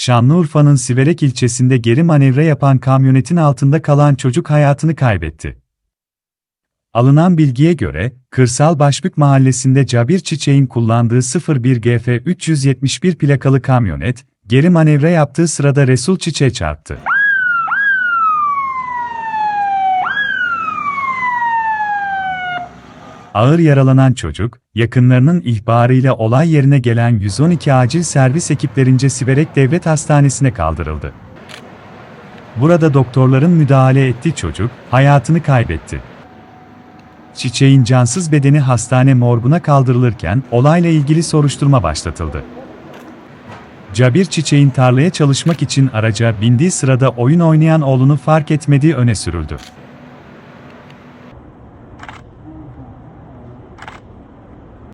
Şanlıurfa'nın Siverek ilçesinde geri manevra yapan kamyonetin altında kalan çocuk hayatını kaybetti. Alınan bilgiye göre, Kırsal Başbük Mahallesi'nde Cabir Çiçek'in kullandığı 01 GF 371 plakalı kamyonet, geri manevra yaptığı sırada Resul Çiçek'e çarptı. Ağır yaralanan çocuk, yakınlarının ihbarıyla olay yerine gelen 112 acil servis ekiplerince Siverek Devlet Hastanesi'ne kaldırıldı. Burada doktorların müdahale ettiği çocuk, hayatını kaybetti. Çiçeğin cansız bedeni hastane morguna kaldırılırken, olayla ilgili soruşturma başlatıldı. Cabir Çiçek'in tarlaya çalışmak için araca bindiği sırada oyun oynayan oğlunu fark etmediği öne sürüldü.